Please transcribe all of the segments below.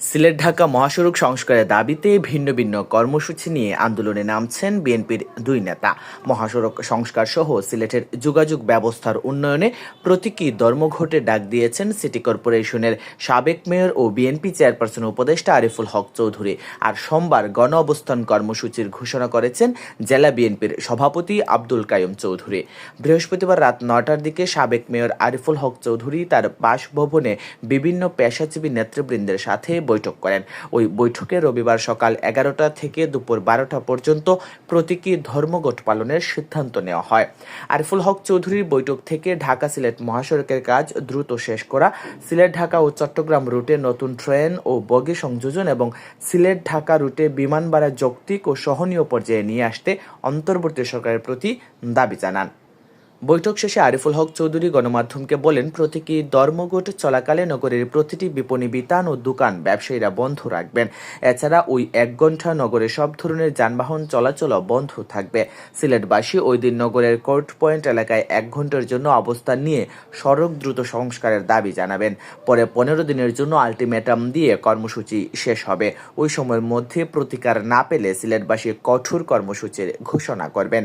সিলেট ঢাকা মহাসড়ক সংস্কারের দাবিতে ভিন্ন ভিন্ন কর্মসূচি নিয়ে আন্দোলনে নামছেন বিএনপির দুই নেতা। মহাসড়ক সংস্কার সহ সিলেটের যোগাযোগ ব্যবস্থার উন্নয়নে প্রতীকী ধর্মঘটে ডাক দিয়েছেন সিটি কর্পোরেশনের সাবেক মেয়র ও বিএনপি চেয়ারপারসন উপদেষ্টা আরিফুল হক চৌধুরী। আর সোমবার গণ অবস্থান কর্মসূচির ঘোষণা করেছেন জেলা বিএনপির সভাপতি আব্দুল কায়ুম চৌধুরী। বৃহস্পতিবার রাত নটার দিকে সাবেক মেয়র আরিফুল হক চৌধুরী তার বাসভবনে বিভিন্ন পেশাজীবী নেতৃবৃন্দের সাথে বৈঠক করেন। ওই বৈঠকে রবিবার সকাল এগারোটা থেকে দুপুর বারোটা পর্যন্ত প্রতীকী ধর্মঘট পালনের সিদ্ধান্ত নেওয়া হয়। আরিফুল হক চৌধুরীর বৈঠক থেকে ঢাকা সিলেট মহাসড়কের কাজ দ্রুত শেষ করা, সিলেট ঢাকা ও চট্টগ্রাম রুটে নতুন ট্রেন ও বগি সংযোজন এবং সিলেট ঢাকা রুটে বিমান ভাড়া যৌক্তিক ও সহনীয় পর্যায়ে নিয়ে আসতে অন্তর্বর্তী সরকারের প্রতি দাবি জানান। বৈঠক শেষে আরিফুল হক চৌধুরী গণমাধ্যমকে বলেন, প্রতীকী ধর্মঘট চলাকালে নগরের প্রতিটি বিপণী, বিতান ও দোকান ব্যবসায়ীরা বন্ধ রাখবেন। এছাড়া ওই এক ঘণ্টা নগরে সব ধরনের যানবাহন চলাচল বন্ধ থাকবে। সিলেটবাসী ওই দিন নগরের কোর্ট পয়েন্ট এলাকায় এক ঘণ্টার জন্য অবস্থান নিয়ে সড়ক দ্রুত সংস্কারের দাবি জানাবেন। পরে পনেরো দিনের জন্য আলটিমেটাম দিয়ে কর্মসূচি শেষ হবে। ওই সময়ের মধ্যে প্রতিকার না পেলে সিলেটবাসী কঠোর কর্মসূচির ঘোষণা করবেন।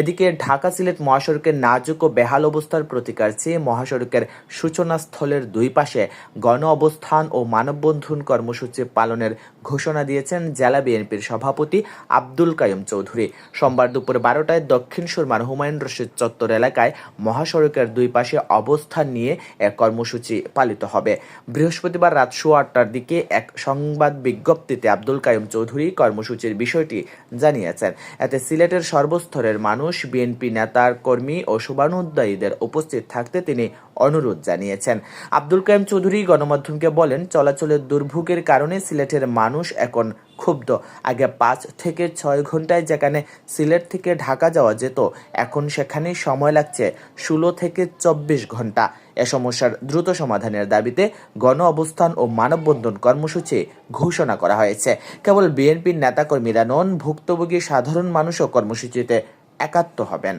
এদিকে ঢাকা সিলেট মহাসড়কের নাজুক ও বেহাল অবস্থার প্রতিকার চেয়ে মহাসড়কের সূচনাস্থলের দুই পাশে গণ অবস্থান ও মানববন্ধন কর্মসূচি পালনের ঘোষণা দিয়েছেন জেলা বিএনপির সভাপতি আব্দুল কায়ুম চৌধুরী। সোমবার দুপুর বারোটায় দক্ষিণ সুরমার হুমায়ুন রশিদ চত্বর এলাকায় মহাসড়কের দুই পাশে অবস্থান নিয়ে এক কর্মসূচি পালিত হবে। বৃহস্পতিবার রাত সোয়া আটটার দিকে এক সংবাদ বিজ্ঞপ্তিতে আব্দুল কায়ুম চৌধুরী কর্মসূচির বিষয়টি জানিয়েছেন। এতে সিলেটের সর্বস্তরের মানুষ, বিএনপি নেতার কর্মী ও শুভানুদ্দায়ীদের উপস্থিত থাকতে তিনি অনুরোধ জানিয়েছেন। আব্দুল কায়ুম চৌধুরী গণমাধ্যমকে বলেন, চলাচলের দুর্ভোগের কারণে সিলেটের মানুষ এখন ক্ষুব্ধ। আগে পাঁচ থেকে ছয় ঘন্টায় যেখানে সিলেট থেকে ঢাকা যাওয়া যেত, এখন সেখানে সময় লাগছে ষোলো থেকে চব্বিশ ঘণ্টা এ সমস্যার দ্রুত সমাধানের দাবিতে গণ অবস্থান ও মানববন্ধন কর্মসূচি ঘোষণা করা হয়েছে। কেবল বিএনপির নেতাকর্মীরা নন, ভুক্তভোগী সাধারণ মানুষও কর্মসূচিতে একাত্ম হবেন।